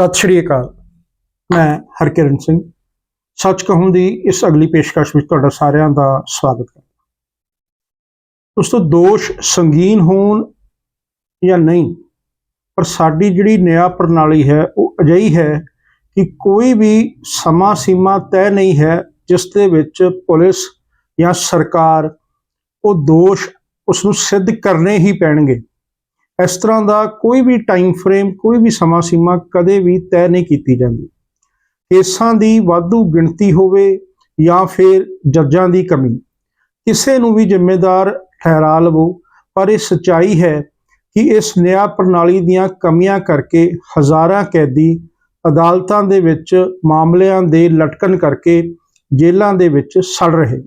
ਸਤਿ ਸ਼੍ਰੀ ਅਕਾਲ। ਮੈਂ ਹਰਕਿਰਨ ਸਿੰਘ। ਸੱਚ ਕਹੂੰ ਦੀ ਇਸ ਅਗਲੀ ਪੇਸ਼ਕਸ਼ ਵਿੱਚ ਤੁਹਾਡਾ ਸਾਰਿਆਂ ਦਾ ਸਵਾਗਤ ਹੈ। ਦੋਸਤੋ ਦੋਸ਼ ਸੰਗੀਨ ਹੋਣ ਜਾਂ ਨਹੀਂ, ਪਰ ਸਾਡੀ ਜਿਹੜੀ ਨਿਆਂ ਪ੍ਰਣਾਲੀ ਹੈ, ਉਹ ਅਜਿਹੀ ਹੈ ਕਿ ਕੋਈ ਵੀ ਸਮਾਂ ਸੀਮਾ ਤੈਅ ਨਹੀਂ ਹੈ, ਜਿਸ ਦੇ ਵਿੱਚ ਪੁਲਿਸ ਜਾਂ ਸਰਕਾਰ ਉਹ ਦੋਸ਼ ਉਸ ਨੂੰ ਸਿੱਧ ਕਰਨੇ ਹੀ ਪੈਣਗੇ। ਇਸ ਤਰ੍ਹਾਂ ਦਾ ਕੋਈ ਵੀ ਟਾਈਮ ਫਰੇਮ ਕੋਈ ਵੀ ਸਮਾਂ ਸੀਮਾ ਕਦੇ ਵੀ ਤੈਅ ਨਹੀਂ ਕੀਤੀ ਜਾਂਦੀ। ਕੇਸਾਂ ਦੀ ਵਾਧੂ ਗਿਣਤੀ ਹੋਵੇ ਜਾਂ ਫਿਰ ਜੱਜਾਂ ਦੀ ਕਮੀ, ਕਿਸੇ ਨੂੰ ਵੀ ਜ਼ਿੰਮੇਦਾਰ ਠਹਿਰਾ ਲਵੋ, ਪਰ ਇਹ ਸਚਾਈ ਹੈ ਕਿ ਇਸ ਨਿਆਂ ਪ੍ਰਣਾਲੀ ਦੀਆਂ ਕਮੀਆਂ ਕਰਕੇ ਹਜ਼ਾਰਾਂ ਕੈਦੀ ਅਦਾਲਤਾਂ ਦੇ ਵਿੱਚ ਮਾਮਲਿਆਂ ਦੇ ਲਟਕਣ ਕਰਕੇ ਜੇਲ੍ਹਾਂ ਦੇ ਵਿੱਚ ਸੜ ਰਹੇ।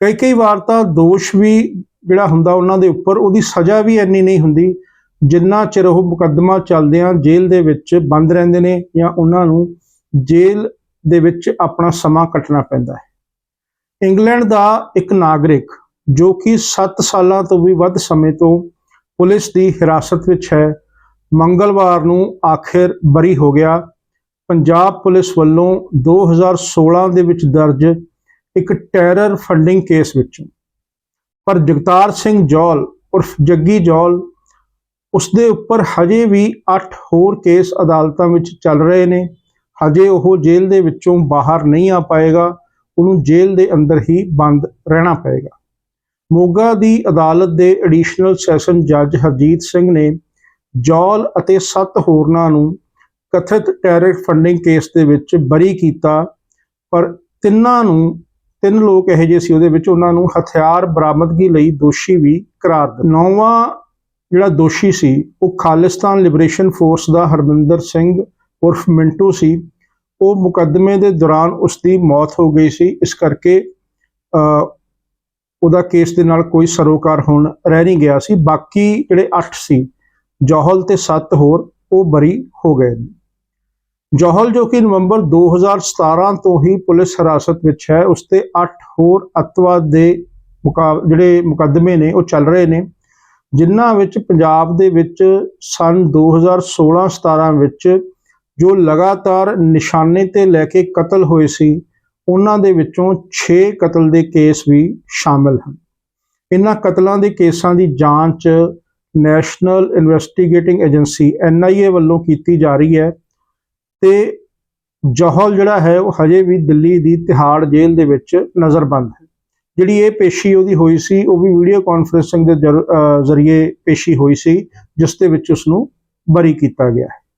ਕਈ ਕਈ ਵਾਰ ਤਾਂ ਦੋਸ਼ ਵੀ ਜਿਹੜਾ ਹੁੰਦਾ ਉਹਨਾਂ ਦੇ ਉੱਪਰ, ਉਹਦੀ ਸਜ਼ਾ ਵੀ ਇੰਨੀ ਨਹੀਂ ਹੁੰਦੀ ਜਿੰਨਾ ਚਿਰ ਉਹ ਮੁਕੱਦਮਾ ਚੱਲਦਿਆਂ ਜੇਲ੍ਹ ਦੇ ਵਿੱਚ ਬੰਦ ਰਹਿੰਦੇ ਨੇ ਜਾਂ ਉਹਨਾਂ ਨੂੰ ਜੇਲ੍ਹ ਦੇ ਵਿੱਚ ਆਪਣਾ ਸਮਾਂ ਕੱਟਣਾ ਪੈਂਦਾ ਹੈ। ਇੰਗਲੈਂਡ ਦਾ ਇੱਕ ਨਾਗਰਿਕ ਜੋ ਕਿ 7 ਸਾਲਾਂ ਤੋਂ ਵੀ ਵੱਧ ਸਮੇਂ ਤੋਂ ਪੁਲਿਸ ਦੀ ਹਿਰਾਸਤ ਵਿੱਚ ਹੈ, ਮੰਗਲਵਾਰ ਨੂੰ ਆਖਿਰ ਬਰੀ ਹੋ ਗਿਆ। ਪੰਜਾਬ ਪੁਲਿਸ ਵੱਲੋਂ 2016 ਦੇ ਵਿੱਚ ਦਰਜ ਇੱਕ ਟੈਰਰ ਫੰਡਿੰਗ ਕੇਸ ਵਿੱਚ ਪਰ ਜਗਤਾਰ ਸਿੰਘ ਜੌਲ ਉਰਫ ਜੱਗੀ ਜੌਲ ਉਸ ਦੇ ਉੱਪਰ ਹਜੇ ਵੀ 8 ਹੋਰ ਕੇਸ ਅਦਾਲਤਾਂ ਵਿੱਚ ਚੱਲ ਰਹੇ ਨੇ। ਹਜੇ ਉਹ ਜੇਲ੍ਹ ਦੇ ਵਿੱਚੋਂ ਬਾਹਰ ਨਹੀਂ ਆ ਪਾਏਗਾ, ਉਹਨੂੰ ਜੇਲ੍ਹ ਦੇ ਅੰਦਰ ਹੀ ਬੰਦ ਰਹਿਣਾ ਪਏਗਾ। ਮੋਗਾ ਦੀ ਅਦਾਲਤ ਦੇ ਐਡੀਸ਼ਨਲ ਸੈਸ਼ਨ ਜੱਜ ਹਰਜੀਤ ਸਿੰਘ ਨੇ ਜੌਲ ਅਤੇ 7 ਹੋਰਨਾਂ ਨੂੰ ਕਥਿਤ ਟੈਰਰ ਫੰਡਿੰਗ ਕੇਸ ਦੇ ਵਿੱਚ ਬਰੀ ਕੀਤਾ, ਪਰ ਤਿੰਨਾਂ ਨੂੰ ਤਿੰਨ ਲੋਕ ਇਹੋ ਜਿਹੇ ਸੀ ਉਹਦੇ ਵਿੱਚ ਉਹਨਾਂ ਨੂੰ ਹਥਿਆਰ ਬਰਾਮਦਗੀ ਲਈ ਦੋਸ਼ੀ ਵੀ ਕਰਾਰ ਦਿੱਤਾ। ਨੌਵਾਂ ਜਿਹੜਾ ਦੋਸ਼ੀ ਸੀ ਉਹ ਖਾਲਿਸਤਾਨ ਲਿਬਰੇਸ਼ਨ ਫੋਰਸ ਦਾ ਹਰਮਿੰਦਰ ਸਿੰਘ ਉਰਫ ਮਿੰਟੂ ਸੀ। ਉਹ ਮੁਕੱਦਮੇ ਦੇ ਦੌਰਾਨ ਉਸ ਦੀ ਮੌਤ ਹੋ ਗਈ ਸੀ। ਇਸ ਕਰਕੇ ਅ, ਉਹਦਾ ਕੇਸ ਦੇ ਨਾਲ ਕੋਈ ਸਰੋਕਾਰ ਹੁਣ ਰਹਿ ਨਹੀਂ ਗਿਆ ਸੀ। ਬਾਕੀ ਜਿਹੜੇ 8 ਸੀ ਜੋਹਲ ਤੇ 7 ਹੋਰ ਉਹ ਬਰੀ ਹੋ ਗਏ ਜੋਹਲ ਜੋ ਕਿ ਨਵੰਬਰ 2017 ਤੋਂ ਹੀ ਪੁਲਿਸ ਹਿਰਾਸਤ ਵਿੱਚ ਹੈ, ਉਸ ਤੇ 8 ਹੋਰ ਅੱਤਵਾਦ ਦੇ ਮੁਕਾ- ਜਿਹੜੇ ਮੁਕੱਦਮੇ ਨੇ, ਉਹ ਚੱਲ ਰਹੇ ਨੇ, ਜਿਨ੍ਹਾਂ ਵਿੱਚ ਪੰਜਾਬ ਦੇ ਵਿੱਚ ਸਨ 2016-17 ਵਿੱਚ ਜੋ ਲਗਾਤਾਰ ਨਿਸ਼ਾਨੇ ਤੇ ਲੈ ਕੇ ਕਤਲ ਹੋਏ ਸੀ, ਉਹਨਾਂ ਦੇ ਵਿੱਚੋਂ 6 ਕਤਲ ਦੇ ਕੇਸ ਵੀ ਸ਼ਾਮਲ ਹਨ। ਇਹਨਾਂ ਕਤਲਾਂ ਦੇ ਕੇਸਾਂ ਦੀ ਜਾਂਚ ਨੈਸ਼ਨਲ ਇਨਵੈਸਟੀਗੇਟਿੰਗ ਏਜੰਸੀ ਐਨਆਈਏ ਵੱਲੋਂ ਕੀਤੀ ਜਾ ਰਹੀ ਹੈ। ਤੇ ਜੋਹਲ ਜਿਹੜਾ ਹੈ ਉਹ ਹਜੇ ਵੀ ਦਿੱਲੀ ਦੀ ਤਿਹਾੜ ਜੇਲ੍ਹ ਦੇ ਵਿੱਚ ਨਜ਼ਰਬੰਦ ਹੈ। ਜਿਹੜੀ ਇਹ ਪੇਸ਼ੀ ਉਹਦੀ ਹੋਈ ਸੀ, ਉਹ ਵੀ ਵੀਡੀਓ ਕਾਨਫਰੈਂਸਿੰਗ ਦੇ ਜ਼ਰੀਏ ਪੇਸ਼ੀ ਹੋਈ ਸੀ, ਜਿਸ ਦੇ ਵਿੱਚ ਉਸ ਨੂੰ ਬਰੀ ਕੀਤਾ ਗਿਆ ਹੈ।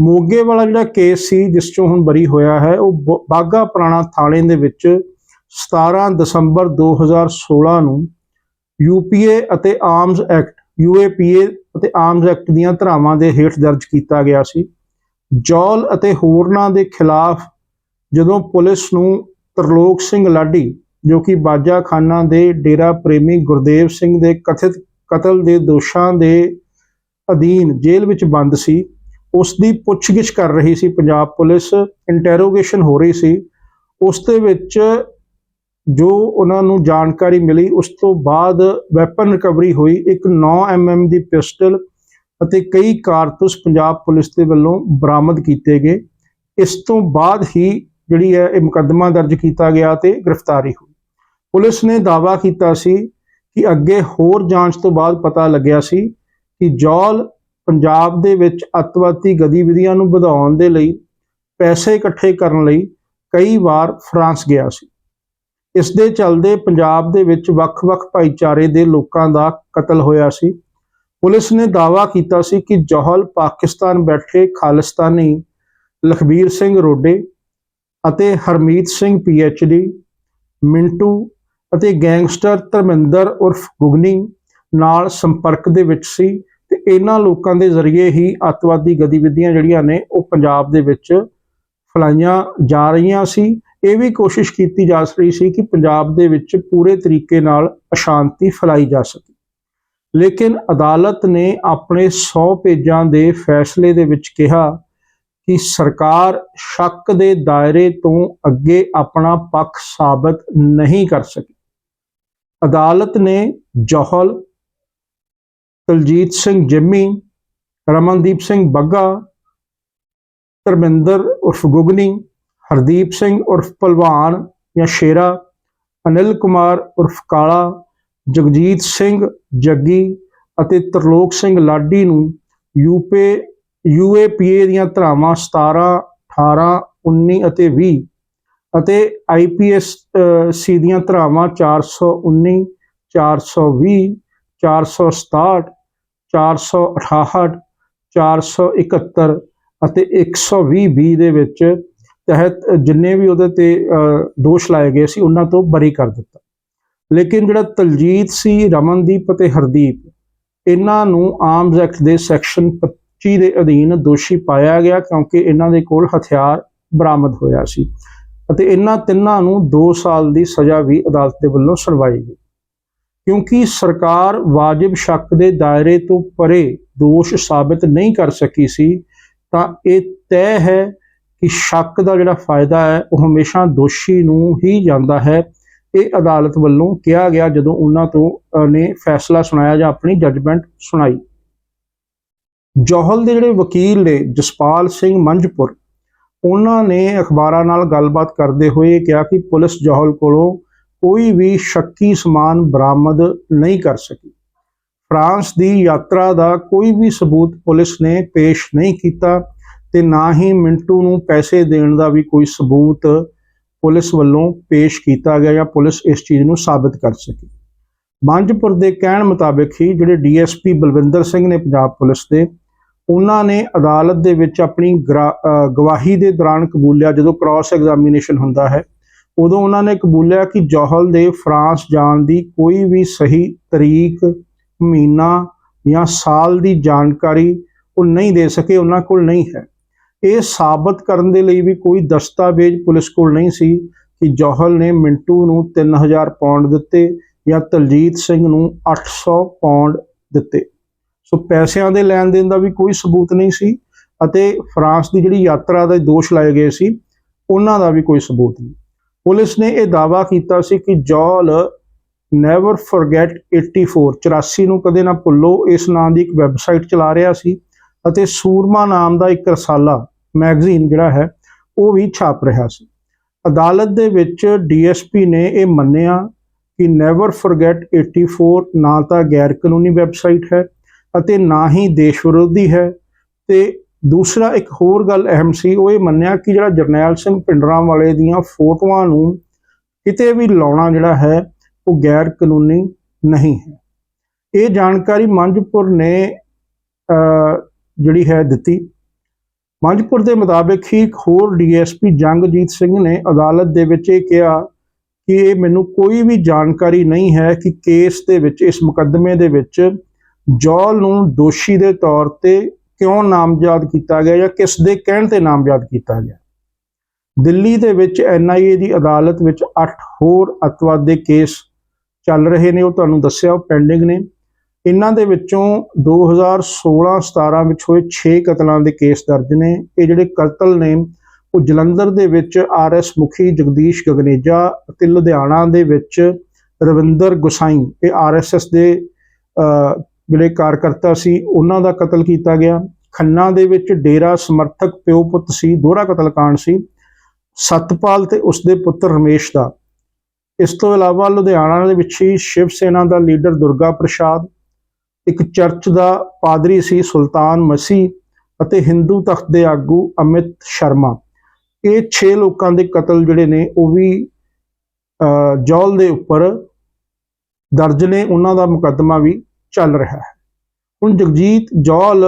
ਮੋਗੇ ਵਾਲਾ ਜਿਹੜਾ ਕੇਸ ਸੀ, ਜਿਸ ਚੋਂ ਹੁਣ ਬਰੀ ਹੋਇਆ ਹੈ, ਉਹ ਬ- ਬਾਘਾ ਪੁਰਾਣਾ ਥਾਣੇ ਦੇ ਵਿੱਚ 17 ਦਸੰਬਰ 2016 ਨੂੰ ਯੂਪੀਏ ਅਤੇ ਆਰਮਸ ਐਕਟ ਯੂਏਪੀਏ ਅਤੇ ਆਰਮਸ ਐਕਟ ਦੀਆਂ ਧਾਰਾਵਾਂ ਦੇ ਹੇਠ ਦਰਜ ਕੀਤਾ ਗਿਆ ਸੀ। ਜੌਲ ਅਤੇ ਹੋਰਨਾਂ ਦੇ ਖਿਲਾਫ ਜਦੋਂ ਪੁਲਿਸ ਨੂੰ ਤਰਲੋਕ ਸਿੰਘ ਲਾਡੀ, ਜੋ ਕਿ ਬਾਜਾ ਖਾਨਾ ਦੇ ਡੇਰਾ ਪ੍ਰੇਮੀ ਗੁਰਦੇਵ ਸਿੰਘ ਦੇ ਕਥਿਤ ਕਤਲ ਦੇ ਦੋਸ਼ਾਂ ਦੇ ਅਧੀਨ ਜੇਲ੍ਹ ਵਿੱਚ ਬੰਦ ਸੀ, ਉਸ ਦੀ ਪੁੱਛਗਿੱਛ ਕਰ ਰਹੀ ਸੀ ਪੰਜਾਬ ਪੁਲਿਸ ਇੰਟਰੋਗੇਸ਼ਨ ਹੋ ਰਹੀ ਸੀ। ਉਸ ਦੇ ਵਿੱਚ ਜੋ ਉਹਨਾਂ ਨੂੰ ਜਾਣਕਾਰੀ ਮਿਲੀ, ਉਸ ਤੋਂ ਬਾਅਦ ਵੈਪਨ ਰਿਕਵਰੀ ਹੋਈ, ਇੱਕ 9 mm ਦੀ ਪਿਸਟਲ ਅਤੇ ਕਈ ਕਾਰਤੂਸ ਪੰਜਾਬ ਪੁਲਿਸ ਦੇ ਵੱਲੋਂ ਬਰਾਮਦ ਕੀਤੇ ਗਏ। ਇਸ ਤੋਂ ਬਾਅਦ ਹੀ ਜਿਹੜੀ ਹੈ ਇਹ ਮੁਕੱਦਮਾ ਦਰਜ ਕੀਤਾ ਗਿਆ ਤੇ ਗ੍ਰਿਫਤਾਰੀ ਹੋਈ। ਪੁਲਿਸ ਨੇ ਦਾਅਵਾ ਕੀਤਾ ਸੀ ਕਿ ਅੱਗੇ ਹੋਰ ਜਾਂਚ ਤੋਂ ਬਾਅਦ ਪਤਾ ਲੱਗਿਆ ਸੀ ਕਿ ਜੌਲ ਪੰਜਾਬ ਦੇ ਵਿੱਚ ਅੱਤਵਾਦੀ ਗਤੀਵਿਧੀਆਂ ਨੂੰ ਵਧਾਉਣ ਦੇ ਲਈ, ਪੈਸੇ ਇਕੱਠੇ ਕਰਨ ਲਈ ਕਈ ਵਾਰ ਫਰਾਂਸ ਗਿਆ ਸੀ। ਇਸ ਦੇ ਚੱਲਦੇ ਪੰਜਾਬ ਦੇ ਵਿੱਚ ਵੱਖ-ਵੱਖ ਭਾਈਚਾਰੇ ਦੇ ਲੋਕਾਂ ਦਾ ਕਤਲ ਹੋਇਆ ਸੀ। ਪੁਲਿਸ ਨੇ ਦਾਅਵਾ ਕੀਤਾ ਸੀ ਕਿ ਜੋਹਲ ਪਾਕਿਸਤਾਨ ਬੈਠੇ ਖਾਲਿਸਤਾਨੀ ਲਖਬੀਰ ਸਿੰਘ ਰੋਡੇ ਅਤੇ ਹਰਮੀਤ ਸਿੰਘ ਡੀ ਮਿੰਟੂ ਅਤੇ ਗੈਂਗਸਟਰ ਧਰਮਿੰਦਰ ਉਰਫ ਗੁਗਨੀ ਨਾਲ ਸੰਪਰਕ ਦੇ ਵਿੱਚ ਸੀ ਤੇ ਇਹਨਾਂ ਲੋਕਾਂ ਦੇ ਜ਼ਰੀਏ ਹੀ ਅੱਤਵਾਦੀ ਗਤੀਵਿਧੀਆਂ ਜਿਹੜੀਆਂ ਨੇ ਉਹ ਪੰਜਾਬ ਦੇ ਵਿੱਚ ਫਲਾਈਆਂ ਜਾ ਰਹੀਆਂ ਸੀ। ਇਹ ਵੀ ਕੋਸ਼ਿਸ਼ ਕੀਤੀ ਜਾ ਰਹੀ ਸੀ ਕਿ ਪੰਜਾਬ ਦੇ ਵਿੱਚ ਪੂਰੇ ਤਰੀਕੇ ਨਾਲ ਅਸ਼ਾਂਤੀ ਫੈਲਾਈ ਜਾ ਸਕੇ। ਲੇਕਿਨ ਅਦਾਲਤ ਨੇ ਆਪਣੇ 100 ਪੇਜਾਂ ਦੇ ਫੈਸਲੇ ਦੇ ਵਿੱਚ ਕਿਹਾ ਕਿ ਸਰਕਾਰ ਸ਼ੱਕ ਦੇ ਦਾਇਰੇ ਤੋਂ ਅੱਗੇ ਆਪਣਾ ਪੱਖ ਸਾਬਤ ਨਹੀਂ ਕਰ ਸਕੀ। ਅਦਾਲਤ ਨੇ ਜੋਹਲ ਦਲਜੀਤ ਸਿੰਘ ਜਿੰਮੀ, ਰਮਨਦੀਪ ਸਿੰਘ ਬੱਗਾ, ਧਰਮਿੰਦਰ ਉਰਫ ਗੁਗਨੀ, ਹਰਦੀਪ ਸਿੰਘ ਉਰਫ ਪਹਿਲਵਾਨ ਜਾਂ ਸ਼ੇਰਾ, ਅਨਿਲ ਕੁਮਾਰ ਉਰਫ ਕਾਲਾ ਜਗਜੀਤ ਸਿੰਘ ਜੱਗੀ ਅਤੇ ਤਰਲੋਕ ਸਿੰਘ ਲਾਡੀ ਨੂੰ ਯੂਪੀ ਯੂਏਪੀਏ ਦੀਆਂ ਧਾਰਾਵਾਂ 17 18 19 ਅਤੇ 20 ਅਤੇ ਆਈਪੀਐਸ ਸੀ ਦੀਆਂ ਧਾਰਾਵਾਂ 419 420 467 468 471 ਅਤੇ 120 ਬੀ ਦੇ ਵਿੱਚ ਤਹਿਤ ਜਿੰਨੇ ਵੀ ਉਹਦੇ ਤੇ ਦੋਸ਼ ਲਾਏ ਗਏ ਸੀ, ਉਹਨਾਂ ਤੋਂ ਬਰੀ ਕਰ ਦਿੱਤਾ। ਲੇਕਿਨ ਜਿਹੜਾ ਤਲਜੀਤ ਸੀ, ਰਮਨਦੀਪ ਅਤੇ ਹਰਦੀਪ, ਇਹਨਾਂ ਨੂੰ ਆਰਮਸ ਐਕਟ ਦੇ ਸੈਕਸ਼ਨ 25 ਦੇ ਅਧੀਨ ਦੋਸ਼ੀ ਪਾਇਆ ਗਿਆ ਕਿਉਂਕਿ ਇਹਨਾਂ ਦੇ ਕੋਲ ਹਥਿਆਰ ਬਰਾਮਦ ਹੋਇਆ ਸੀ ਅਤੇ ਇਹਨਾਂ ਤਿੰਨਾਂ ਨੂੰ 2 ਸਾਲ ਦੀ ਸਜ਼ਾ ਵੀ ਅਦਾਲਤ ਦੇ ਵੱਲੋਂ ਸੁਣਵਾਈ ਗਈ। ਕਿਉਂਕਿ ਸਰਕਾਰ ਵਾਜਿਬ ਸ਼ੱਕ ਦੇ ਦਾਇਰੇ ਤੋਂ ਪਰੇ ਦੋਸ਼ ਸਾਬਤ ਨਹੀਂ ਕਰ ਸਕੀ ਸੀ, ਤਾਂ ਇਹ ਤੈਅ ਹੈ ਕਿ ਸ਼ੱਕ ਦਾ ਜਿਹੜਾ ਫਾਇਦਾ ਹੈ, ਉਹ ਹਮੇਸ਼ਾ ਦੋਸ਼ੀ ਨੂੰ ਹੀ ਜਾਂਦਾ ਹੈ ਇਹ ਅਦਾਲਤ ਵੱਲੋਂ ਕਿਹਾ ਗਿਆ ਜਦੋਂ ਉਹਨਾਂ ਤੋਂ ਨੇ ਫੈਸਲਾ ਸੁਣਾਇਆ ਜਾਂ ਆਪਣੀ ਜੱਜਮੈਂਟ ਸੁਣਾਈ। ਜੋਹਲ ਦੇ ਜਿਹੜੇ ਵਕੀਲ ਨੇ, ਜਸਪਾਲ ਸਿੰਘ ਮੰਝਪੁਰ, ਉਹਨਾਂ ਨੇ ਅਖਬਾਰਾਂ ਨਾਲ ਗੱਲਬਾਤ ਕਰਦੇ ਹੋਏ ਇਹ ਕਿਹਾ ਕਿ ਪੁਲਿਸ ਜੋਹਲ ਕੋਲੋਂ ਕੋਈ ਵੀ ਸ਼ੱਕੀ ਸਮਾਨ ਬਰਾਮਦ ਨਹੀਂ ਕਰ ਸਕੀ। ਫਰਾਂਸ ਦੀ ਯਾਤਰਾ ਦਾ ਕੋਈ ਵੀ ਸਬੂਤ ਪੁਲਿਸ ਨੇ ਪੇਸ਼ ਨਹੀਂ ਕੀਤਾ ਤੇ ਨਾ ਹੀ ਮਿੰਟੂ ਨੂੰ ਪੈਸੇ ਦੇਣ ਦਾ ਵੀ ਕੋਈ ਸਬੂਤ ਪੁਲਿਸ ਵੱਲੋਂ ਪੇਸ਼ ਕੀਤਾ ਗਿਆ ਜਾਂ ਪੁਲਿਸ ਇਸ ਚੀਜ਼ ਨੂੰ ਸਾਬਤ ਕਰ ਸਕੀ। ਮੰਝਪੁਰ ਦੇ ਕਹਿਣ ਮੁਤਾਬਕ ਹੀ ਜਿਹੜੇ ਡੀਐਸਪੀ ਬਲਵਿੰਦਰ ਸਿੰਘ ਨੇ ਪੰਜਾਬ ਪੁਲਿਸ ਦੇ, ਉਹਨਾਂ ਨੇ ਅਦਾਲਤ ਦੇ ਵਿੱਚ ਆਪਣੀ ਗਰਾ- ਗਵਾਹੀ ਦੇ ਦੌਰਾਨ ਕਬੂਲਿਆ, ਜਦੋਂ ਕ੍ਰਾਸ ਐਗਜ਼ਾਮੀਨੇਸ਼ਨ ਹੁੰਦਾ ਹੈ, ਉਦੋਂ ਉਹਨਾਂ ਨੇ ਕਬੂਲਿਆ ਕਿ ਜੋਹਲ ਦੇ ਫਰਾਂਸ ਜਾਣ ਦੀ ਕੋਈ ਵੀ ਸਹੀ ਤਰੀਕ, ਮਹੀਨਾ ਜਾਂ ਸਾਲ ਦੀ ਜਾਣਕਾਰੀ ਉਹ ਨਹੀਂ ਦੇ ਸਕੇ, ਉਹਨਾਂ ਕੋਲ ਨਹੀਂ ਹੈ। ਇਹ ਸਾਬਤ ਕਰਨ ਦੇ ਲਈ ਵੀ ਕੋਈ ਦਸਤਾਵੇਜ਼ ਪੁਲਿਸ ਕੋਲ ਨਹੀਂ ਸੀ ਕਿ ਜੋਹਲ ਨੇ ਮਿੰਟੂ ਨੂੰ 3000 ਪਾਉਂਡ ਦਿੱਤੇ ਜਾਂ ਤਲਜੀਤ ਸਿੰਘ ਨੂੰ 800 ਪਾਉਂਡ ਦਿੱਤੇ। ਸੋ ਪੈਸਿਆਂ ਦੇ ਲੈਣ ਦੇਣ ਦਾ ਵੀ ਕੋਈ ਸਬੂਤ ਨਹੀਂ ਸੀ ਅਤੇ ਫਰਾਂਸ ਦੀ ਜਿਹੜੀ ਯਾਤਰਾ ਦੇ ਦੋਸ਼ ਲਾਏ ਗਏ ਸੀ, ਉਹਨਾਂ ਦਾ ਵੀ ਕੋਈ ਸਬੂਤ ਨਹੀਂ। ਪੁਲਿਸ ਨੇ ਇਹ ਦਾਅਵਾ ਕੀਤਾ ਸੀ ਕਿ ਜੋਲ ਨੈਵਰ ਫੋਰਗੇਟ 84 84 ਨੂੰ ਕਦੇ ਨਾ ਭੁੱਲੋ, ਇਸ ਨਾਂ ਦੀ ਇੱਕ ਵੈਬਸਾਈਟ ਚਲਾ ਰਿਹਾ ਸੀ। ਅਤੇ ਸੂਰਮਾ ਨਾਮ ਦਾ ਇੱਕ ਰਸਾਲਾ ਮੈਗਜ਼ੀਨ ਜਿਹੜਾ ਹੈ, ਉਹ ਵੀ ਛਾਪ ਰਿਹਾ ਸੀ। ਅਦਾਲਤ ਦੇ ਵਿੱਚ ਡੀਐਸਪੀ ਨੇ ਇਹ ਮੰਨਿਆ ਕਿ ਨੈਵਰ ਫੋਰਗੇਟ 84 ਨਾ ਤਾਂ ਗੈਰ ਕਾਨੂੰਨੀ ਵੈਬਸਾਈਟ ਹੈ ਅਤੇ ਨਾ ਹੀ ਦੇਸ਼ ਵਿਰੋਧੀ ਹੈ। ਤੇ ਦੂਸਰਾ ਇੱਕ ਹੋਰ ਗੱਲ ਅਹਿਮ ਸੀ, ਉਹ ਇਹ ਮੰਨਿਆ ਕਿ ਜਿਹੜਾ ਜਰਨੈਲ ਸਿੰਘ ਪਿੰਡਰਾਂ ਵਾਲੇ ਦੀਆਂ ਫੋਟੋਆਂ ਨੂੰ ਕਿਤੇ ਵੀ ਲਾਉਣਾ ਜਿਹੜਾ ਹੈ, ਉਹ ਗੈਰ ਕਾਨੂੰਨੀ ਨਹੀਂ ਹੈ। ਇਹ ਜਾਣਕਾਰੀ ਮੰਜਪੁਰ ਨੇ ਜਿਹੜੀ ਹੈ ਦਿੱਤੀ। ਮੰਝਪੁਰ ਦੇ ਮੁਤਾਬਕ ਹੀ ਇੱਕ ਹੋਰ ਡੀਐਸਪੀ ਜੰਗਜੀਤ ਸਿੰਘ ਨੇ ਅਦਾਲਤ ਦੇ ਵਿੱਚ ਇਹ ਕਿਹਾ ਕਿ ਇਹ ਮੈਨੂੰ ਕੋਈ ਵੀ ਜਾਣਕਾਰੀ ਨਹੀਂ ਹੈ ਕਿ ਕੇਸ ਦੇ ਵਿੱਚ, ਇਸ ਮੁਕੱਦਮੇ ਦੇ ਵਿੱਚ ਜੌਲ ਨੂੰ ਦੋਸ਼ੀ ਦੇ ਤੌਰ ਤੇ ਕਿਉਂ ਨਾਮਜ਼ਦ ਕੀਤਾ ਗਿਆ ਜਾਂ ਕਿਸ ਦੇ ਕਹਿਣ ਤੇ ਨਾਮਜ਼ਦ ਕੀਤਾ ਗਿਆ। ਦਿੱਲੀ ਦੇ ਵਿੱਚ ਐਨਆਈਏ ਦੀ ਅਦਾਲਤ ਵਿੱਚ 8 ਹੋਰ ਅੱਤਵਾਦ ਦੇ ਕੇਸ ਚੱਲ ਰਹੇ ਨੇ, ਉਹ ਤੁਹਾਨੂੰ ਦੱਸਿਆ, ਉਹ ਪੈਂਡਿੰਗ ਨੇ। ਇਹਨਾਂ ਦੇ ਵਿੱਚੋਂ 2016-17 ਵਿੱਚ ਹੋਏ 6 ਕਤਲਾਂ ਦੇ ਕੇਸ ਦਰਜ ਨੇ। ਇਹ ਜਿਹੜੇ ਕਤਲ ਨੇ, ਉਹ ਜਲੰਧਰ ਦੇ ਵਿੱਚ ਆਰਐਸ ਮੁਖੀ ਜਗਦੀਸ਼ ਗਗਨੇਜਾ ਅਤੇ ਲੁਧਿਆਣਾ ਦੇ ਵਿੱਚ ਰਵਿੰਦਰ ਗੁਸਾਈ, ਇਹ ਆਰਐਸਐਸ ਦੇ ਜਿਹੜੇ ਕਾਰਕਰਤਾ ਸੀ, ਉਹਨਾਂ ਦਾ ਕਤਲ ਕੀਤਾ ਗਿਆ। ਖੰਨਾ ਦੇ ਵਿੱਚ ਡੇਰਾ ਸਮਰਥਕ ਪਿਓ ਪੁੱਤ ਸੀ, ਦੋਹਰਾ ਕਤਲकांड ਸੀ। ਸਤਪਾਲ ਤੇ ਉਸਦੇ ਪੁੱਤਰ ਰਮੇਸ਼ ਦਾ। ਇਸ ਤੋਂ ਇਲਾਵਾ ਲੁਧਿਆਣਾ ਦੇ ਵਿੱਚ ਹੀ ਸ਼ਿਵ ਸੈਨਾ ਦਾ ਲੀਡਰ ਦੁਰਗਾ ਪ੍ਰਸਾਦ ਇੱਕ ਚਰਚ ਦਾ ਪਾਦਰੀ ਸੀ ਸੁਲਤਾਨ ਮਸੀਹ ਅਤੇ ਹਿੰਦੂ ਤਖਤ ਦੇ ਆਗੂ ਅਮਿਤ ਸ਼ਰਮਾ। ਇਹ 6 ਲੋਕਾਂ ਦੇ ਕਤਲ ਜਿਹੜੇ ਨੇ ਉਹ ਵੀ ਅਹ, ਜੌਲ ਦੇ ਉੱਪਰ ਦਰਜ ਨੇ। ਉਹਨਾਂ ਦਾ ਮੁਕੱਦਮਾ ਵੀ ਚੱਲ ਰਿਹਾ ਹੈ। ਹੁਣ ਜਗਜੀਤ ਜੌਲ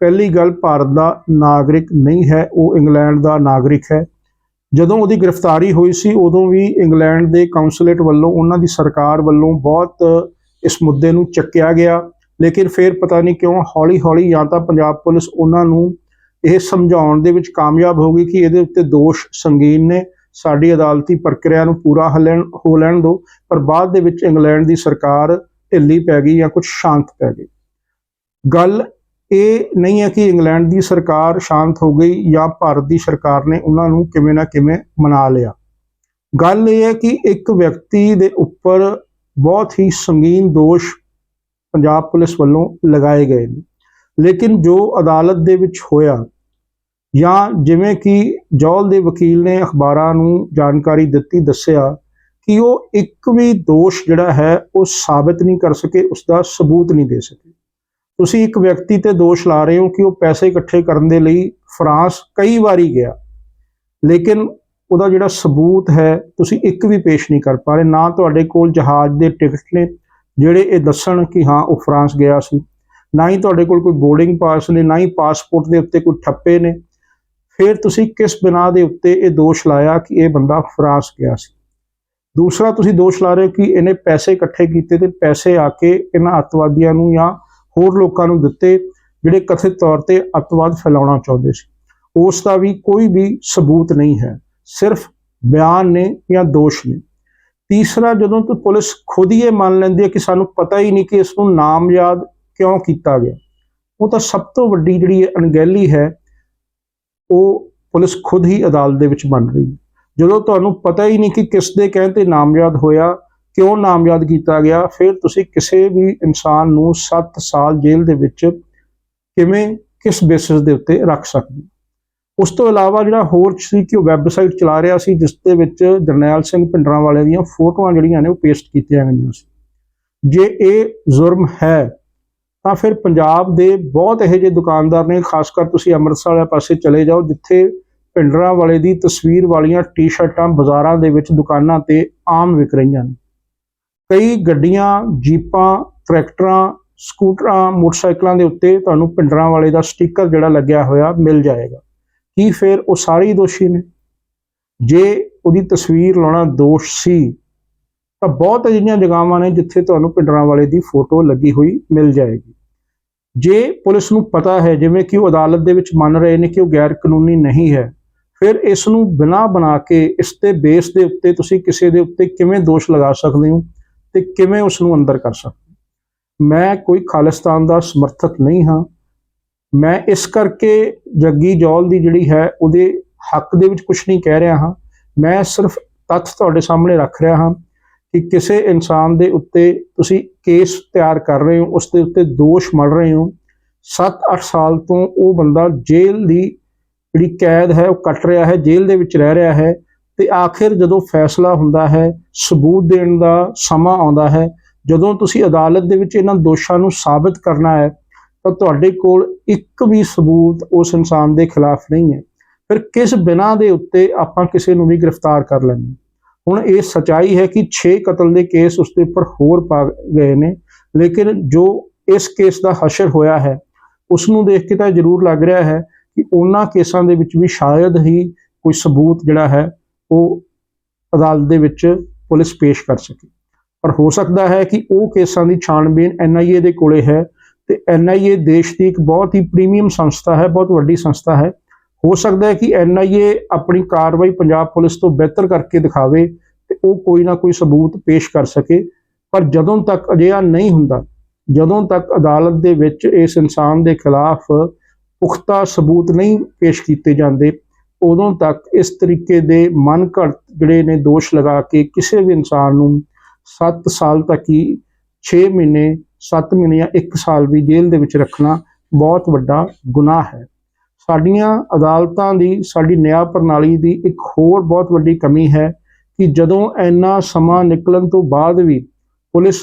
ਪਹਿਲੀ ਗੱਲ ਭਾਰਤ ਦਾ ਨਾਗਰਿਕ ਨਹੀਂ ਹੈ ਉਹ ਇੰਗਲੈਂਡ ਦਾ ਨਾਗਰਿਕ ਹੈ। ਜਦੋਂ ਉਹਦੀ ਗ੍ਰਿਫਤਾਰੀ ਹੋਈ ਸੀ ਉਦੋਂ ਵੀ ਇੰਗਲੈਂਡ ਦੇ ਕਾਉਂਸਲੇਟ ਵੱਲੋਂ ਉਹਨਾਂ ਦੀ ਸਰਕਾਰ ਵੱਲੋਂ ਬਹੁਤ ਇਸ ਮੁੱਦੇ ਨੂੰ ਚੱਕਿਆ ਗਿਆ। ਲੇਕਿਨ ਫਿਰ ਪਤਾ ਨਹੀਂ ਕਿਉਂ ਹੌਲੀ-ਹੌਲੀ ਜਾਂ ਤਾਂ ਪੰਜਾਬ ਪੁਲਿਸ ਉਹਨਾਂ ਨੂੰ ਇਹ ਸਮਝਾਉਣ ਦੇ ਵਿੱਚ ਕਾਮਯਾਬ ਹੋ ਗਈ ਕਿ ਇਹਦੇ ਉੱਤੇ ਦੋਸ਼ ਸੰਗੀਨ ਨੇ। ਸਾਡੀ ਅਦਾਲਤੀ ਪ੍ਰਕਿਰਿਆ ਨੂੰ ਪੂਰਾ ਹੱਲਣ ਹੋ ਲੈਣ ਦਿਓ ਪਰ ਬਾਅਦ ਦੇ ਵਿੱਚ ਇੰਗਲੈਂਡ ਦੀ ਸਰਕਾਰ ਢਿੱਲੀ ਪੈ ਗਈ ਜਾਂ ਕੁਝ ਸ਼ਾਂਤ ਪੈ ਗਈ। ਗੱਲ ਇਹ ਨਹੀਂ ਹੈ ਕਿ ਇੰਗਲੈਂਡ ਦੀ ਸਰਕਾਰ ਸ਼ਾਂਤ ਹੋ ਗਈ ਜਾਂ ਭਾਰਤ ਦੀ ਸਰਕਾਰ ਨੇ ਉਹਨਾਂ ਨੂੰ ਕਿਵੇਂ ਨਾ ਕਿਵੇਂ ਮਨਾ ਲਿਆ। ਗੱਲ ਇਹ ਹੈ ਕਿ ਇੱਕ ਵਿਅਕਤੀ ਦੇ ਉੱਪਰ ਬਹੁਤ ਹੀ ਸੰਗੀਨ ਦੋਸ਼ ਪੰਜਾਬ ਪੁਲਿਸ ਵੱਲੋਂ ਲਗਾਏ ਗਏ ਨੇ। ਲੇਕਿਨ ਜੋ ਅਦਾਲਤ ਦੇ ਵਿੱਚ ਹੋਇਆ ਜਾਂ ਜਿਵੇਂ ਕਿ ਜੌਲ ਦੇ ਵਕੀਲ ਨੇ ਅਖਬਾਰਾਂ ਨੂੰ ਜਾਣਕਾਰੀ ਦਿੱਤੀ, ਦੱਸਿਆ ਕਿ ਉਹ ਇੱਕ ਵੀ ਦੋਸ਼ ਜਿਹੜਾ ਹੈ, ਉਹ ਸਾਬਤ ਨਹੀਂ ਕਰ ਸਕੇ ਉਸ ਦਾ ਸਬੂਤ ਨਹੀਂ ਦੇ ਸਕੇ। ਤੁਸੀਂ ਇੱਕ ਵਿਅਕਤੀ ਤੇ ਦੋਸ਼ ਲਾ ਰਹੇ ਹੋ ਕਿ ਉਹ ਪੈਸੇ ਇਕੱਠੇ ਕਰਨ ਦੇ ਲਈ ਫਰਾਂਸ ਕਈ ਵਾਰੀ ਗਿਆ, ਲੇਕਿਨ ਉਹਦਾ ਜਿਹੜਾ ਸਬੂਤ ਹੈ, ਤੁਸੀਂ ਇੱਕ ਵੀ ਪੇਸ਼ ਨਹੀਂ ਕਰ ਪਾ ਰਹੇ। ਨਾ ਤੁਹਾਡੇ ਕੋਲ ਜਹਾਜ਼ ਦੇ ਟਿਕਟ ਨੇ ਜਿਹੜੇ ਇਹ ਦੱਸਣ ਕਿ ਹਾਂ, ਉਹ ਫਰਾਂਸ ਗਿਆ ਸੀ। ਨਾ ਹੀ ਤੁਹਾਡੇ ਕੋਲ ਕੋਈ ਬੋਰਡਿੰਗ ਪਾਸ ਨੇ, ਨਾ ਹੀ ਪਾਸਪੋਰਟ ਦੇ ਉੱਤੇ ਕੋਈ ਠੱਪੇ ਨੇ। ਫਿਰ ਤੁਸੀਂ ਕਿਸ ਬਿਨਾ ਦੇ ਉੱਤੇ ਇਹ ਦੋਸ਼ ਲਾਇਆ ਕਿ ਇਹ ਬੰਦਾ ਫਰਾਂਸ ਗਿਆ ਸੀ? ਦੂਸਰਾ, ਤੁਸੀਂ ਦੋਸ਼ ਲਾ ਰਹੇ ਹੋ ਕਿ ਇਹਨੇ ਪੈਸੇ ਇਕੱਠੇ ਕੀਤੇ ਤੇ ਪੈਸੇ ਆ ਕੇ ਇਹਨਾਂ ਅੱਤਵਾਦੀਆਂ ਨੂੰ ਜਾਂ ਹੋਰ ਲੋਕਾਂ ਨੂੰ ਦਿੱਤੇ, ਜਿਹੜੇ ਕਥਿਤ ਤੌਰ ਤੇ ਅੱਤਵਾਦ ਫੈਲਾਉਣਾ ਚਾਹੁੰਦੇ ਸੀ। ਉਸ ਦਾ ਵੀ ਕੋਈ ਵੀ ਸਬੂਤ ਨਹੀਂ ਹੈ। ਸਿਰਫ ਬਿਆਨ ਨੇ ਜਾਂ ਦੋਸ਼ ਨੇ। ਤੀਸਰਾ, ਜਦੋਂ ਤੋਂ ਪੁਲਿਸ ਖੁਦ ਹੀ ਇਹ ਮੰਨ ਲੈਂਦੀ ਹੈ ਕਿ ਸਾਨੂੰ ਪਤਾ ਹੀ ਨਹੀਂ ਕਿ ਇਸ ਨੂੰ ਨਾਮਜ਼ਦ ਕਿਉਂ ਕੀਤਾ ਗਿਆ, ਉਹ ਤਾਂ ਸਭ ਤੋਂ ਵੱਡੀ ਜਿਹੜੀ ਅਣਗਹਿਲੀ ਹੈ, ਉਹ ਪੁਲਿਸ ਖੁਦ ਹੀ ਅਦਾਲਤ ਦੇ ਵਿੱਚ ਮੰਨ ਰਹੀ ਹੈ ਜਦੋਂ ਤੁਹਾਨੂੰ ਪਤਾ ਹੀ ਨਹੀਂ ਕਿ ਕਿਸ ਦੇ ਕਹਿਣ ਤੇ ਨਾਮਜ਼ਦ ਹੋਇਆ, ਕਿਉਂ ਨਾਮਜ਼ਦ ਕੀਤਾ ਗਿਆ, ਫਿਰ ਤੁਸੀਂ ਕਿਸੇ ਵੀ ਇਨਸਾਨ ਨੂੰ 7 ਸਾਲ ਜੇਲ੍ਹ ਦੇ ਵਿੱਚ ਕਿਵੇਂ, ਕਿਸ ਬੇਸਿਸ ਦੇ ਉੱਤੇ ਰੱਖ ਸਕਦੇ ਹੋ? ਉਸ ਤੋਂ ਇਲਾਵਾ ਜਿਹੜਾ ਹੋਰ ਸੀ ਕਿ ਉਹ ਵੈਬਸਾਈਟ ਚਲਾ ਰਿਹਾ ਸੀ, ਜਿਸ ਦੇ ਵਿੱਚ ਜਰਨੈਲ ਸਿੰਘ ਭਿੰਡਰਾਂ ਵਾਲੇ ਦੀਆਂ ਫੋਟੋਆਂ ਜਿਹੜੀਆਂ ਨੇ ਉਹ ਪੇਸਟ ਕੀਤੀਆਂ ਗਈਆਂ ਸੀ। ਜੇ ਇਹ ਜ਼ੁਰਮ ਹੈ, ਤਾਂ ਫਿਰ ਪੰਜਾਬ ਦੇ ਬਹੁਤ ਇਹੋ ਜਿਹੇ ਦੁਕਾਨਦਾਰ ਨੇ, ਖਾਸ ਕਰ ਤੁਸੀਂ ਅੰਮ੍ਰਿਤਸਰ ਵਾਲੇ ਪਾਸੇ ਚਲੇ ਜਾਓ, ਜਿੱਥੇ ਭਿੰਡਰਾਂ ਵਾਲੇ ਦੀ ਤਸਵੀਰ ਵਾਲੀਆਂ ਟੀ-ਸ਼ਰਟਾਂ ਬਾਜ਼ਾਰਾਂ ਦੇ ਵਿੱਚ ਦੁਕਾਨਾਂ ਤੇ ਆਮ ਵਿਕ ਰਹੀਆਂ ਨੇ। ਕਈ ਗੱਡੀਆਂ, ਜੀਪਾਂ, ਟਰੈਕਟਰਾਂ, ਸਕੂਟਰਾਂ, ਮੋਟਰਸਾਈਕਲਾਂ ਦੇ ਉੱਤੇ ਤੁਹਾਨੂੰ ਭਿੰਡਰਾਂ ਵਾਲੇ ਦਾ ਸਟicker ਜਿਹੜਾ ਲੱਗਿਆ ਹੋਇਆ ਮਿਲ ਜਾਏਗਾ। ਕੀ ਫਿਰ ਉਹ ਸਾਰੇ ਹੀ ਦੋਸ਼ੀ ਨੇ? ਜੇ ਉਹਦੀ ਤਸਵੀਰ ਲਾਉਣਾ ਦੋਸ਼ ਸੀ, ਤਾਂ ਬਹੁਤ ਅਜਿਹੀਆਂ ਜਗ੍ਹਾਵਾਂ ਨੇ ਜਿੱਥੇ ਤੁਹਾਨੂੰ ਪਿੰਡਰਾਂ ਵਾਲੇ ਦੀ ਫੋਟੋ ਲੱਗੀ ਹੋਈ ਮਿਲ ਜਾਏਗੀ। ਜੇ ਪੁਲਿਸ ਨੂੰ ਪਤਾ ਹੈ ਜਿਵੇਂ ਕਿ ਉਹ ਅਦਾਲਤ ਦੇ ਵਿੱਚ ਮੰਨ ਰਹੇ ਨੇ ਕਿ ਉਹ ਗੈਰ ਕਾਨੂੰਨੀ ਨਹੀਂ ਹੈ, ਫਿਰ ਇਸ ਨੂੰ ਬਿਨਾ ਬਣਾ ਕੇ ਇਸ ਤੇ ਬੇਸ ਦੇ ਉੱਤੇ ਤੁਸੀਂ ਕਿਸੇ ਦੇ ਉੱਤੇ ਕਿਵੇਂ ਦੋਸ਼ ਲਗਾ ਸਕਦੇ ਹੋ ਤੇ ਕਿਵੇਂ ਉਸ ਨੂੰ ਅੰਦਰ ਕਰ ਸਕਦੇ ਹੋ? ਮੈਂ ਕੋਈ ਖਾਲਿਸਤਾਨ ਦਾ ਸਮਰਥਕ ਨਹੀਂ ਹਾਂ। ਮੈਂ ਇਸ ਕਰਕੇ ਜੱਗੀ ਜੌਲ ਦੀ ਜਿਹੜੀ ਹੈ, ਉਹਦੇ ਹੱਕ ਦੇ ਵਿੱਚ ਕੁਝ ਨਹੀਂ ਕਹਿ ਰਿਹਾ ਹਾਂ। ਮੈਂ ਸਿਰਫ ਤੱਥ ਤੁਹਾਡੇ ਸਾਹਮਣੇ ਰੱਖ ਰਿਹਾ ਹਾਂ ਕਿ ਕਿਸੇ ਇਨਸਾਨ ਦੇ ਉੱਤੇ ਤੁਸੀਂ ਕੇਸ ਤਿਆਰ ਕਰ ਰਹੇ ਹੋ, ਉਸ ਦੇ ਉੱਤੇ ਦੋਸ਼ ਮੜ ਰਹੇ ਹੋ। 7-8 ਸਾਲ ਤੋਂ ਉਹ ਬੰਦਾ ਜੇਲ੍ਹ ਦੀ ਜਿਹੜੀ ਕੈਦ ਹੈ, ਉਹ ਕੱਟ ਰਿਹਾ ਹੈ, ਜੇਲ੍ਹ ਦੇ ਵਿੱਚ ਰਹਿ ਰਿਹਾ ਹੈ ਤੇ ਆਖਿਰ ਜਦੋਂ ਫੈਸਲਾ ਹੁੰਦਾ ਹੈ, ਸਬੂਤ ਦੇਣ ਦਾ ਸਮਾਂ ਆਉਂਦਾ ਹੈ, ਜਦੋਂ ਤੁਸੀਂ ਅਦਾਲਤ ਦੇ ਵਿੱਚ ਇਹਨਾਂ ਦੋਸ਼ਾਂ ਨੂੰ ਸਾਬਤ ਕਰਨਾ ਹੈ ਤਾਂ ਤੁਹਾਡੇ ਕੋਲ ਇੱਕ ਵੀ ਸਬੂਤ ਉਸ ਇਨਸਾਨ ਦੇ ਖਿਲਾਫ ਨਹੀਂ ਹੈ ਫਿਰ ਕਿਸ ਬਿਨਾ ਦੇ ਉੱਤੇ ਆਪਾਂ ਕਿਸੇ ਨੂੰ ਵੀ ਗ੍ਰਿਫਤਾਰ ਕਰ ਲੈਂਦੇ ਹਾਂ? ਹੁਣ ਇਹ ਸਚਾਈ ਹੈ ਕਿ 6 ਕਤਲ ਦੇ ਕੇਸ ਉਸ ਦੇ ਉੱਪਰ ਹੋਰ ਪਾ ਗਏ ਨੇ, ਲੇਕਿਨ ਜੋ ਇਸ ਕੇਸ ਦਾ ਹਸ਼ਰ ਹੋਇਆ ਹੈ ਉਸ ਨੂੰ ਦੇਖ ਕੇ ਤਾਂ ਜ਼ਰੂਰ ਲੱਗ ਰਿਹਾ ਹੈ ਕਿ ਉਹਨਾਂ ਕੇਸਾਂ ਦੇ ਵਿੱਚ ਵੀ ਸ਼ਾਇਦ ਹੀ ਕੋਈ ਸਬੂਤ ਜਿਹੜਾ ਹੈ, ਉਹ ਅਦਾਲਤ ਦੇ ਵਿੱਚ ਪੁਲਿਸ ਪੇਸ਼ ਕਰ ਸਕੇ ਪਰ ਹੋ ਸਕਦਾ ਹੈ ਕਿ ਉਹ ਕੇਸਾਂ ਦੀ ਛਾਣਬੀਨ ਐਨਆਈਏ ਦੇ ਕੋਲੇ ਹੈ ਤੇ ਐਨਆਈਏ ਦੇਸ਼ ਦੀ ਇੱਕ ਬਹੁਤ ਹੀ ਪ੍ਰੀਮੀਅਮ ਸੰਸਥਾ ਹੈ, ਬਹੁਤ ਵੱਡੀ ਸੰਸਥਾ ਹੈ। ਹੋ ਸਕਦਾ ਹੈ ਕਿ ਐਨਆਈਏ ਆਪਣੀ ਕਾਰਵਾਈ ਪੰਜਾਬ ਪੁਲਿਸ ਤੋਂ ਬਿਹਤਰ ਕਰਕੇ ਦਿਖਾਵੇ ਤੇ ਉਹ ਕੋਈ ਨਾ ਕੋਈ ਸਬੂਤ ਪੇਸ਼ ਕਰ ਸਕੇ। ਪਰ ਜਦੋਂ ਤੱਕ ਅਜਿਹਾ ਨਹੀਂ ਹੁੰਦਾ, ਜਦੋਂ ਤੱਕ ਅਦਾਲਤ ਦੇ ਵਿੱਚ ਇਸ ਇਨਸਾਨ ਦੇ ਖਿਲਾਫ ਪੁਖਤਾ ਸਬੂਤ ਨਹੀਂ ਪੇਸ਼ ਕੀਤੇ ਜਾਂਦੇ, ਉਦੋਂ ਤੱਕ ਇਸ ਤਰੀਕੇ ਦੇ ਮਨ ਘੜਤ ਜਿਹੜੇ ਨੇ ਦੋਸ਼ ਲਗਾ ਕੇ ਕਿਸੇ ਵੀ ਇਨਸਾਨ ਨੂੰ 7 ਸਾਲ ਤੱਕ ਹੀ 6 ਮਹੀਨੇ 7 ਮਹੀਨੇ ਜਾਂ 1 ਸਾਲ ਵੀ ਜੇਲ੍ਹ ਦੇ ਵਿੱਚ ਰੱਖਣਾ ਬਹੁਤ ਵੱਡਾ ਗੁਨਾਹ ਹੈ। ਸਾਡੀਆਂ ਅਦਾਲਤਾਂ ਦੀ, ਸਾਡੀ ਨਿਆਂ ਪ੍ਰਣਾਲੀ ਦੀ ਇੱਕ ਹੋਰ ਬਹੁਤ ਵੱਡੀ ਕਮੀ ਹੈ ਕਿ ਜਦੋਂ ਇੰਨਾ ਸਮਾਂ ਨਿਕਲਣ ਤੋਂ ਬਾਅਦ ਵੀ ਪੁਲਿਸ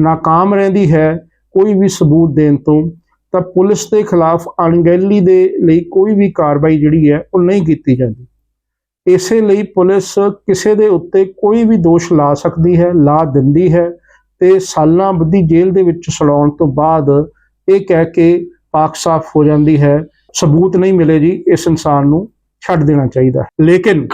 ਨਾਕਾਮ ਰਹਿੰਦੀ ਹੈ ਕੋਈ ਵੀ ਸਬੂਤ ਦੇਣ ਤੋਂ, ਤਾਂ ਪੁਲਿਸ ਦੇ ਖਿਲਾਫ ਅਣਗਹਿਲੀ ਦੇ ਲਈ ਕੋਈ ਵੀ ਕਾਰਵਾਈ ਜਿਹੜੀ ਹੈ ਉਹ ਨਹੀਂ ਕੀਤੀ ਜਾਂਦੀ। ਇਸੇ ਲਈ ਪੁਲਿਸ ਕਿਸੇ ਦੇ ਉੱਤੇ ਕੋਈ ਵੀ ਦੋਸ਼ ਲਾ ਸਕਦੀ ਹੈ, ਲਾ ਦਿੰਦੀ ਹੈ ਤੇ ਸਾਲਾਂ ਬੱਧੀ ਜੇਲ੍ਹ ਦੇ ਵਿੱਚ ਸੜਾਉਣ ਤੋਂ ਬਾਅਦ ਇਹ ਕਹਿ ਕੇ ਪਾਕ ਸਾਫ਼ ਹੋ ਜਾਂਦੀ ਹੈ। ਸਬੂਤ ਨਹੀਂ ਮਿਲੇ ਜੀ, ਇਸ ਇਨਸਾਨ ਨੂੰ ਛੱਡ ਦੇਣਾ ਚਾਹੀਦਾ ਲੇਕਿਨ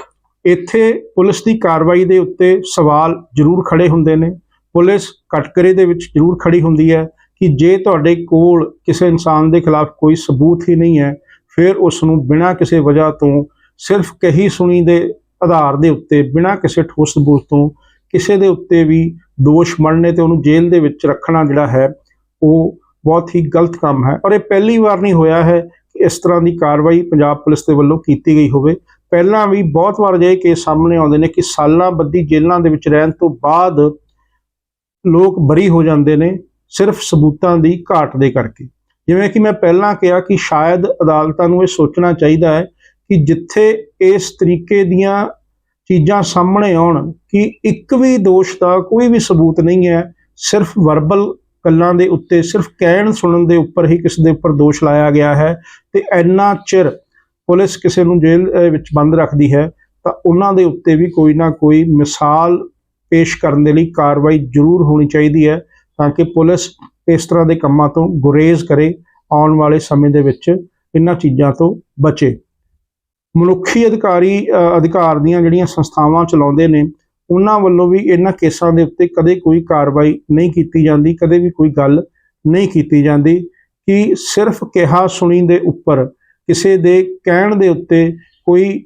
ਇੱਥੇ ਪੁਲਿਸ ਦੀ ਕਾਰਵਾਈ ਦੇ ਉੱਤੇ ਸਵਾਲ ਜ਼ਰੂਰ ਖੜੇ ਹੁੰਦੇ ਨੇ। ਪੁਲਿਸ ਕਟਕਰੇ ਦੇ ਵਿੱਚ ਜ਼ਰੂਰ ਖੜੀ ਹੁੰਦੀ ਹੈ ਕਿ ਜੇ ਤੁਹਾਡੇ ਕੋਲ ਕਿਸੇ ਇਨਸਾਨ ਦੇ ਖਿਲਾਫ ਕੋਈ ਸਬੂਤ ਹੀ ਨਹੀਂ ਹੈ, ਫਿਰ ਉਸ ਨੂੰ ਬਿਨਾਂ ਕਿਸੇ ਵਜ੍ਹਾ ਤੋਂ ਸਿਰਫ ਕਹੀ ਸੁਣੀ ਦੇ ਆਧਾਰ ਦੇ ਉੱਤੇ, ਬਿਨਾਂ ਕਿਸੇ ਠੋਸ ਸਬੂਤ ਤੋਂ, ਕਿਸੇ ਦੇ ਉੱਤੇ ਵੀ ਦੋਸ਼ ਮੜਨੇ ਤੇ ਉਹਨੂੰ ਜੇਲ੍ਹ ਦੇ ਵਿੱਚ ਰੱਖਣਾ ਜਿਹੜਾ ਹੈ, ਉਹ ਬਹੁਤ ਹੀ ਗਲਤ ਕੰਮ ਹੈ। ਔਰ ਇਹ ਪਹਿਲੀ ਵਾਰ ਨਹੀਂ ਹੋਇਆ ਹੈ ਕਿ ਇਸ ਤਰ੍ਹਾਂ ਦੀ ਕਾਰਵਾਈ ਪੰਜਾਬ ਪੁਲਿਸ ਦੇ ਵੱਲੋਂ ਕੀਤੀ ਗਈ ਹੋਵੇ। ਪਹਿਲਾਂ ਵੀ ਬਹੁਤ ਵਾਰ ਅਜਿਹੇ ਕੇਸ ਸਾਹਮਣੇ ਆਉਂਦੇ ਨੇ ਕਿ ਸਾਲਾਂ ਬੱਧੀ ਜੇਲ੍ਹਾਂ ਦੇ ਵਿੱਚ ਰਹਿਣ ਤੋਂ ਬਾਅਦ ਲੋਕ ਬਰੀ ਹੋ ਜਾਂਦੇ ਨੇ ਸਿਰਫ ਸਬੂਤਾਂ ਦੀ ਘਾਟ ਦੇ ਕਰਕੇ। ਜਿਵੇਂ ਕਿ ਮੈਂ ਪਹਿਲਾਂ ਕਿਹਾ ਕਿ ਸ਼ਾਇਦ ਅਦਾਲਤਾਂ ਨੂੰ ਇਹ ਸੋਚਣਾ ਚਾਹੀਦਾ ਹੈ ਕਿ ਜਿੱਥੇ ਇਸ ਤਰੀਕੇ ਦੀਆਂ ਚੀਜ਼ਾਂ ਸਾਹਮਣੇ ਆਉਣ ਕਿ ਇੱਕ ਵੀ ਦੋਸ਼ ਦਾ ਕੋਈ ਵੀ ਸਬੂਤ ਨਹੀਂ ਹੈ, ਸਿਰਫ ਵਰਬਲ ਗੱਲਾਂ ਦੇ ਉੱਤੇ, ਸਿਰਫ ਕਹਿਣ ਸੁਣਨ ਦੇ ਉੱਪਰ ਹੀ ਕਿਸੇ ਦੇ ਉੱਪਰ ਦੋਸ਼ ਲਾਇਆ ਗਿਆ ਹੈ ਤੇ ਇੰਨਾ ਚਿਰ ਪੁਲਿਸ ਕਿਸੇ ਨੂੰ ਜੇਲ੍ਹ ਵਿੱਚ ਬੰਦ ਰੱਖਦੀ ਹੈ, ਤਾਂ ਉਹਨਾਂ ਦੇ ਉੱਤੇ ਵੀ ਕੋਈ ਨਾ ਕੋਈ ਮਿਸਾਲ ਪੇਸ਼ ਕਰਨ ਦੇ ਲਈ ਕਾਰਵਾਈ ਜ਼ਰੂਰ ਹੋਣੀ ਚਾਹੀਦੀ ਹੈ ਤਾਂ ਕਿ ਪੁਲਿਸ ਇਸ ਤਰ੍ਹਾਂ ਦੇ ਕੰਮਾਂ ਤੋਂ ਗੁਰੇਜ਼ ਕਰੇ ਆਉਣ ਵਾਲੇ ਸਮੇਂ ਦੇ ਵਿੱਚ, ਇਹਨਾਂ ਚੀਜ਼ਾਂ ਤੋਂ ਬਚੇ। ਮਨੁੱਖੀ ਅਧਿਕਾਰੀ ਅਧਿਕਾਰ ਦੀਆਂ ਜਿਹੜੀਆਂ ਸੰਸਥਾਵਾਂ ਚਲਾਉਂਦੇ ਨੇ, ਉਹਨਾਂ ਵੱਲੋਂ ਵੀ ਇਹਨਾਂ ਕੇਸਾਂ ਦੇ ਉੱਤੇ ਕਦੇ ਕੋਈ ਕਾਰਵਾਈ ਨਹੀਂ ਕੀਤੀ ਜਾਂਦੀ, ਕਦੇ ਵੀ ਕੋਈ ਗੱਲ ਨਹੀਂ ਕੀਤੀ ਜਾਂਦੀ ਕਿ ਸਿਰਫ ਕਿਹਾ ਸੁਣੀ ਦੇ ਉੱਪਰ ਕਿਸੇ ਦੇ ਕਹਿਣ ਦੇ ਉੱਤੇ ਕੋਈ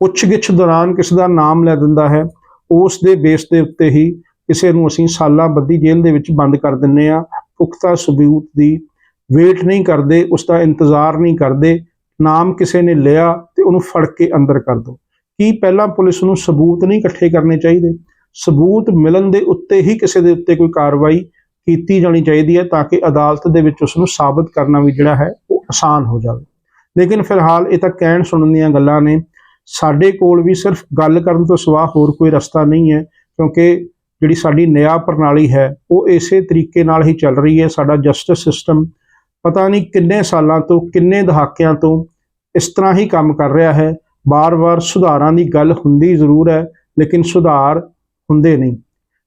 ਪੁੱਛਗਿੱਛ ਦੌਰਾਨ ਕਿਸੇ ਦਾ ਨਾਮ ਲੈ ਦਿੰਦਾ ਹੈ, ਉਸ ਦੇ ਬੇਸ ਦੇ ਉੱਤੇ ਹੀ ਕਿਸੇ ਨੂੰ ਅਸੀਂ ਸਾਲਾਂ ਬੱਧੀ ਜੇਲ੍ਹ ਦੇ ਵਿੱਚ ਬੰਦ ਕਰ ਦਿੰਨੇ ਆ ਪੁਖਤਾ ਸਬੂਤ ਦੀ ਵੇਟ ਨਹੀਂ ਕਰਦੇ, ਉਸ ਦਾ ਇੰਤਜ਼ਾਰ ਨਹੀਂ ਕਰਦੇ ਨਾਮ ਕਿਸੇ ਨੇ ਲਿਆ ਤੇ ਉਹਨੂੰ ਫੜ ਕੇ ਅੰਦਰ ਕਰ ਦੋ। ਕੀ ਪਹਿਲਾਂ ਪੁਲਿਸ ਨੂੰ ਸਬੂਤ ਨਹੀਂ ਇਕੱਠੇ ਕਰਨੇ ਚਾਹੀਦੇ? ਸਬੂਤ ਮਿਲਣ ਦੇ ਉੱਤੇ ਹੀ ਕਿਸੇ ਦੇ ਉੱਤੇ ਕੋਈ ਕਾਰਵਾਈ ਕੀਤੀ ਜਾਣੀ ਚਾਹੀਦੀ ਹੈ ਤਾਂ ਕਿ ਅਦਾਲਤ ਦੇ ਵਿੱਚ ਉਸ ਨੂੰ ਸਾਬਤ ਕਰਨਾ ਵੀ ਜਿਹੜਾ ਹੈ ਉਹ ਆਸਾਨ ਹੋ ਜਾਵੇ। ਲੇਕਿਨ ਫਿਲਹਾਲ ਇਹ ਤਾਂ ਕਹਿਣ ਸੁਣਨ ਦੀਆਂ ਗੱਲਾਂ ਨੇ। ਸਾਡੇ ਕੋਲ ਵੀ ਸਿਰਫ ਗੱਲ ਕਰਨ ਤੋਂ ਸਿਵਾ ਹੋਰ ਕੋਈ ਰਸਤਾ ਨਹੀਂ ਹੈ ਕਿਉਂਕਿ ਜਿਹੜੀ ਸਾਡੀ ਨਿਆਂ ਪ੍ਰਣਾਲੀ ਹੈ, ਉਹ ਇਸੇ ਤਰੀਕੇ ਨਾਲ ਹੀ ਚੱਲ ਰਹੀ ਹੈ। ਸਾਡਾ ਜਸਟਿਸ ਸਿਸਟਮ ਪਤਾ ਨਹੀਂ ਕਿੰਨੇ ਸਾਲਾਂ ਤੋਂ, ਕਿੰਨੇ ਦਹਾਕਿਆਂ ਤੋਂ ਇਸ ਤਰ੍ਹਾਂ ਹੀ ਕੰਮ ਕਰ ਰਿਹਾ ਹੈ। ਬਾਰ-ਬਾਰ ਸੁਧਾਰਾਂ ਦੀ ਗੱਲ ਹੁੰਦੀ ਜ਼ਰੂਰ ਹੈ, ਲੇਕਿਨ ਸੁਧਾਰ ਹੁੰਦੇ ਨਹੀਂ।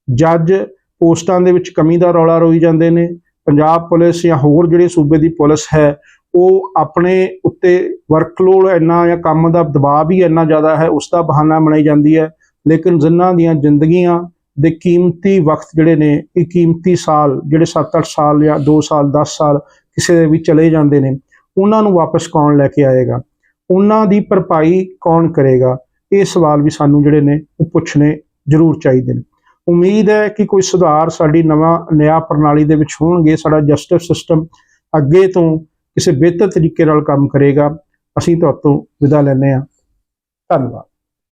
ਜੱਜ ਪੋਸਟਾਂ ਦੇ ਵਿੱਚ ਕਮੀ ਦਾ ਰੌਲਾ ਰੋਈ ਜਾਂਦੇ ਨੇ। ਪੰਜਾਬ ਪੁਲਿਸ ਜਾਂ ਹੋਰ ਜਿਹੜੇ ਸੂਬੇ ਦੀ ਪੁਲਿਸ ਹੈ, ਉਹ ਆਪਣੇ ਉੱਤੇ ਵਰਕਲੋਡ ਇੰਨਾ ਜਾਂ ਕੰਮ ਦਾ ਦਬਾਅ ਵੀ ਇੰਨਾ ਜ਼ਿਆਦਾ ਹੈ, ਉਸ ਦਾ ਬਹਾਨਾ ਬਣਾਈ ਜਾਂਦੀ ਹੈ। ਲੇਕਿਨ ਜਿਨ੍ਹਾਂ ਦੀਆਂ ਜ਼ਿੰਦਗੀਆਂ ਦੇ ਕੀਮਤੀ ਵਕਤ ਜਿਹੜੇ ਨੇ, ਇਹ ਕੀਮਤੀ ਸਾਲ, ਜਿਹੜੇ 7-8 ਸਾਲ ਜਾਂ 2 ਸਾਲ 10 ਸਾਲ ਕਿਸੇ ਦੇ ਵੀ ਚਲੇ ਜਾਂਦੇ ਨੇ ਉਹਨਾਂ ਨੂੰ ਵਾਪਸ ਕੌਣ ਲੈ ਕੇ ਆਏਗਾ? ਉਹਨਾਂ ਦੀ ਭਰਪਾਈ ਕੌਣ ਕਰੇਗਾ? ਇਹ ਸਵਾਲ ਵੀ ਸਾਨੂੰ ਜਿਹੜੇ ਨੇ ਉਹ ਪੁੱਛਣੇ ਜ਼ਰੂਰ ਚਾਹੀਦੇ ਨੇ। ਉਮੀਦ ਹੈ ਕਿ ਕੋਈ ਸੁਧਾਰ ਸਾਡੀ ਨਵਾਂ, ਨਿਆਂ ਪ੍ਰਣਾਲੀ ਦੇ ਵਿੱਚ ਹੋਣਗੇ, ਸਾਡਾ ਜਸਟਿਸ ਸਿਸਟਮ ਅੱਗੇ ਤੋਂ ਕਿਸੇ ਬਿਹਤਰ ਤਰੀਕੇ ਨਾਲ ਕੰਮ ਕਰੇਗਾ। ਅਸੀਂ ਤੁਹਾਡੇ ਤੋਂ ਵਿਦਾ ਲੈਂਦੇ ਹਾਂ। ਧੰਨਵਾਦ।